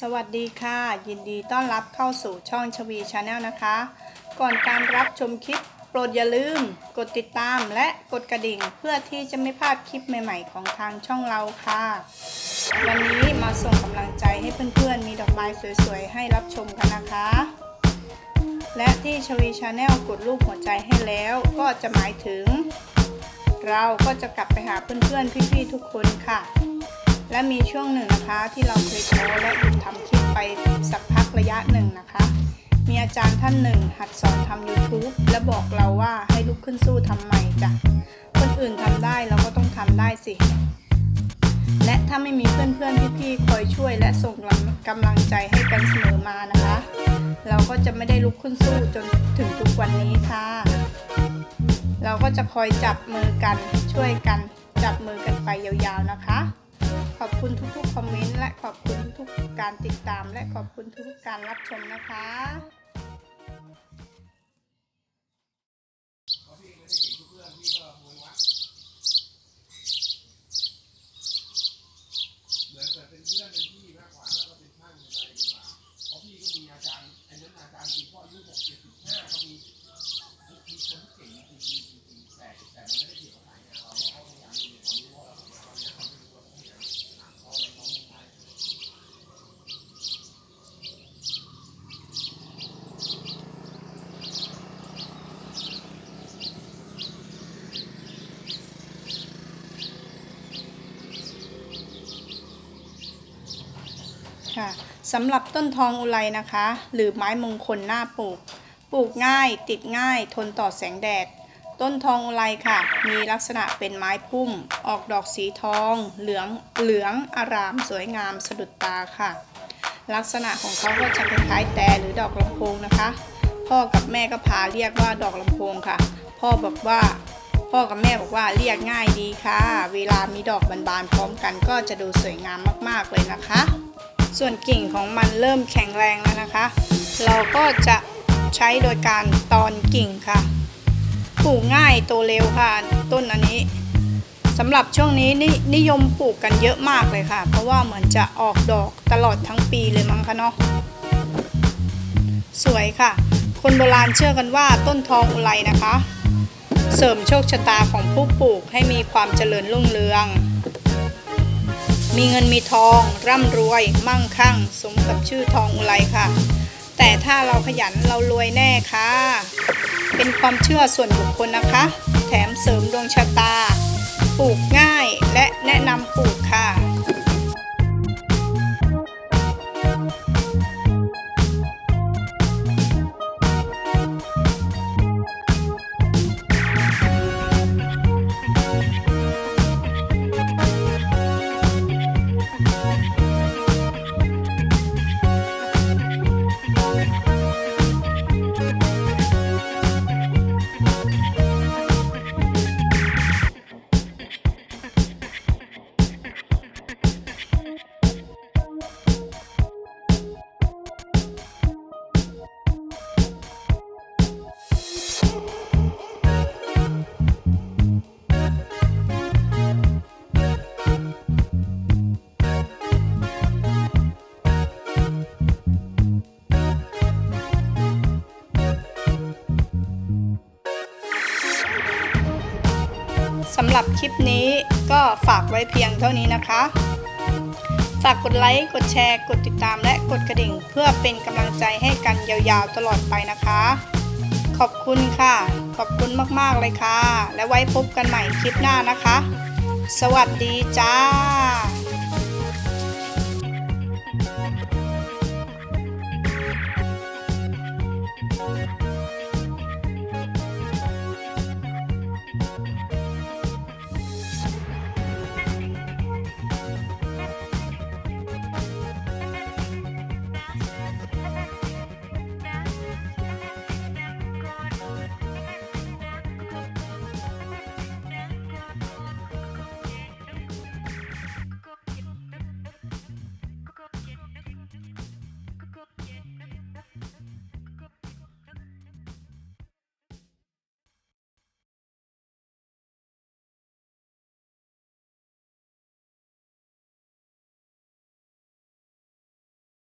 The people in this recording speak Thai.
สวัสดีค่ะ ยินดีต้อนรับเข้าสู่ช่องชวีชาแนลนะคะ ก่อนการรับชมคลิปโปรดอย่าลืม กดติดตามและกดกระดิ่งเพื่อที่จะไม่พลาดคลิปใหม่ ๆ ของทางช่องเราค่ะ วันนี้มาส่งกำลังใจให้เพื่อนๆ มีดอกไม้สวยๆ ให้รับชมกันนะคะ และที่ชวีชาแนลกดรูปหัวใจให้แล้วก็จะหมายถึง เราก็จะกลับไปหาเพื่อนๆ พี่ๆ ทุกคนค่ะ และมีช่วงหนึ่งนะคะที่เราเคยท้อและหยุดทำคลิปไปสักพักระยะหนึ่งนะคะ มีอาจารย์ท่านหนึ่ง หัดสอนทำ YouTube และบอกเราว่าให้ลุกขึ้นสู้ทำใหม่จ้ะคนอื่นทำได้เราก็ต้องทำได้สิ และถ้าไม่มีเพื่อนๆพี่ๆคอยช่วยและส่งกำลังใจให้กันเสมอมานะคะ เราก็จะไม่ได้ลุกขึ้นสู้จนถึงทุกวันนี้ค่ะเราก็จะคอยจับมือกันช่วยกันจับมือกันไปยาวๆนะคะ อบคุณทุกๆคอมเมนต์และขอบคุณทุกๆการติดตาม และขอบคุณทุกๆการรับชมนะคะ เหมือนเกิดเป็นเพื่อนเป็นพี่มากกว่าแล้วก็เป็นช่างเป็นอะไรดีกว่าเพราะพี่ก็มีอาจารย์ไอ้นั้นอาจารย์จริงก็อายุหกเจ็ดสิบห้าก็มีมีคนที่เก่งจริงจริงจริงแต่แต่มันไม่ได้เกี่ยวกับสายงานเราเราก็พยายามมีความรู้ว่าเราทำงานเราเนี่ยเราไม่รู้ว่าต้องอย่างหนักพออะไรต้องไม่ได้ ค่ะสำหรับต้นทองอุไรนะคะ หรือไม้มงคลหน้าปลูก ปลูกง่าย ติดง่าย ทนต่อแสงแดด ต้นทองอุไรค่ะ มีลักษณะเป็นไม้พุ่ม ออกดอกสีทอง เหลือง เหลืองอาราม สวยงามสะดุดตาค่ะ ลักษณะของเขาก็จะคล้ายๆแต่หรือดอกลำโพงนะคะ พ่อกับแม่ก็พาเรียกว่าดอกลำโพงค่ะ พ่อบอกว่าพ่อกับแม่บอกว่าเรียกง่ายดีค่ะ เวลามีดอกบานๆพร้อมกันก็จะดูสวยงามมากๆเลยนะคะ ส่วนกิ่งของมันเริ่มแข็งแรงแล้วนะคะ เราก็จะใช้โดยการตอนกิ่งค่ะปลูกง่ายโตเร็วค่ะต้นอันนี้สำหรับช่วงนี้นนิยมปลูกกันเยอะมากเลยค่ะ เพราะว่าเหมือนจะออกดอกตลอดทั้งปีเลยมั้งคะเนาะสวยค่ะ คนโบราณเชื่อกันว่าต้นทองอุไรนะคะ เสริมโชคชะตาของผู้ปลูกให้มีความเจริญรุ่งเรือง มีเงินมีทอง ร่ำรวย มั่งคั่ง สมกับชื่อทองอุไรค่ะ แต่ถ้าเราขยันเรารวยแน่ค่ะ เป็นความเชื่อส่วนบุคคลนะคะ แถมเสริมดวงชะตา ปลูกง่ายและแนะนำหรับคลิปนี้ก็ฝากไว้เพียงเท่านี้นะคะ ฝากกดไลค์ กดแชร์ กดติดตามและกดกระดิ่ง เพื่อเป็นกำลังใจให้กันยาวๆตลอดไปนะคะ ขอบคุณค่ะ ขอบคุณมากๆเลยค่ะ และไว้พบกันใหม่คลิปหน้านะคะ สวัสดีจ้า